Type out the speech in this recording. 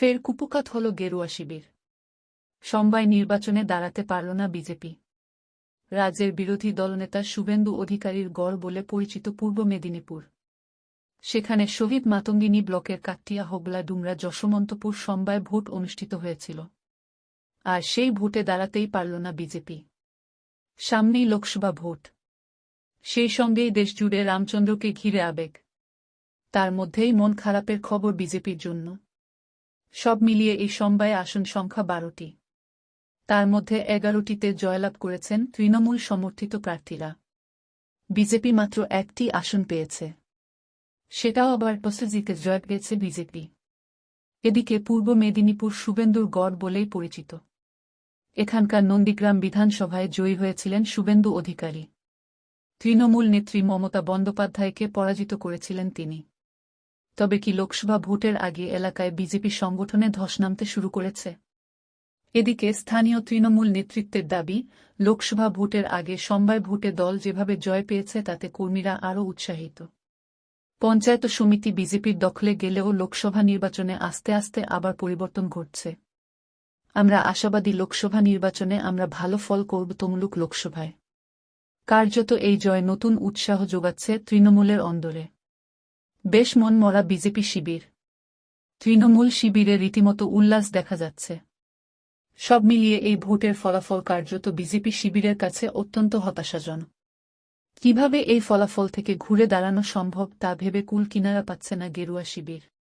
ফের কুপকাত হল গেরুয়া শিবির। সমবায় নির্বাচনে দাঁড়াতে পারল না বিজেপি। রাজ্যের বিরোধী দলনেতা শুভেন্দু অধিকারীর গড় বলে পরিচিত পূর্ব মেদিনীপুর। সেখানে শহীদ মাতঙ্গিনী ব্লকের কাট্টিয়া হোগলা ডুমরা যশমন্তপুর সমবায় ভোট অনুষ্ঠিত হয়েছিল। আর সেই ভোটে দাঁড়াতেই পারল না বিজেপি। সামনেই লোকসভা ভোট। সেই সঙ্গেই দেশজুড়ে রামচন্দ্রকে ঘিরে আবেগ। তার মধ্যেই মন খারাপের খবর বিজেপির জন্য। সব মিলিয়ে এই সমবায় আসন সংখ্যা বারোটি। তার মধ্যে এগারোটিতে জয়লাভ করেছেন তৃণমূল সমর্থিত প্রার্থীরা। বিজেপি মাত্র একটি আসন পেয়েছে। সেটাও আবার টসে জয় পেয়েছে বিজেপি। এদিকে পূর্ব মেদিনীপুর শুভেন্দুর গড় বলেই পরিচিত। এখানকার নন্দীগ্রাম বিধানসভায় জয়ী হয়েছিলেন শুভেন্দু অধিকারী। তৃণমূল নেত্রী মমতা বন্দ্যোপাধ্যায়কে পরাজিত করেছিলেন তিনি। তবে কি লোকসভা ভোটের আগে এলাকায় বিজেপি সংগঠনে ধস নামতে শুরু করেছে? এদিকে স্থানীয় তৃণমূল নেতৃত্বের দাবি, লোকসভা ভোটের আগে সমবায় ভোটে দল যেভাবে জয় পেয়েছে তাতে কর্মীরা আরও উৎসাহিত। পঞ্চায়েত সমিতি বিজেপির দখলে গেলেও লোকসভা নির্বাচনে আস্তে আস্তে আবার পরিবর্তন ঘটছে। আমরা আশাবাদী লোকসভা নির্বাচনে আমরা ভালো ফল করব তমলুক লোকসভায়। কার্যত এই জয় নতুন উৎসাহ যোগাচ্ছে তৃণমূলের অন্দরে। বেশ মন মরা বিজেপি শিবির। তৃণমূল শিবিরে রীতিমতো উল্লাস দেখা যাচ্ছে। সব মিলিয়ে এই ভোটের ফলাফল কার্যত বিজেপি শিবিরের কাছে অত্যন্ত হতাশাজন কীভাবে এই ফলাফল থেকে ঘুরে দাঁড়ানো সম্ভব তা ভেবে কুল কিনারা পাচ্ছে না গেরুয়া শিবির।